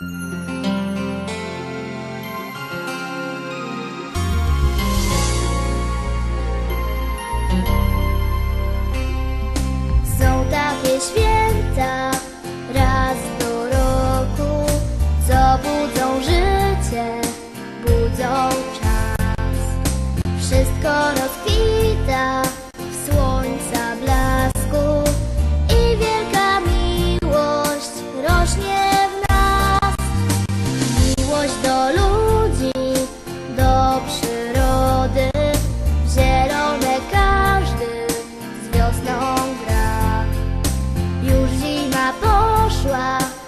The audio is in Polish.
Są takie święta raz do roku, co budzą życie, budzą czas. Wszystko rozkwita w słońca blasku i wielka miłość rośnie. 说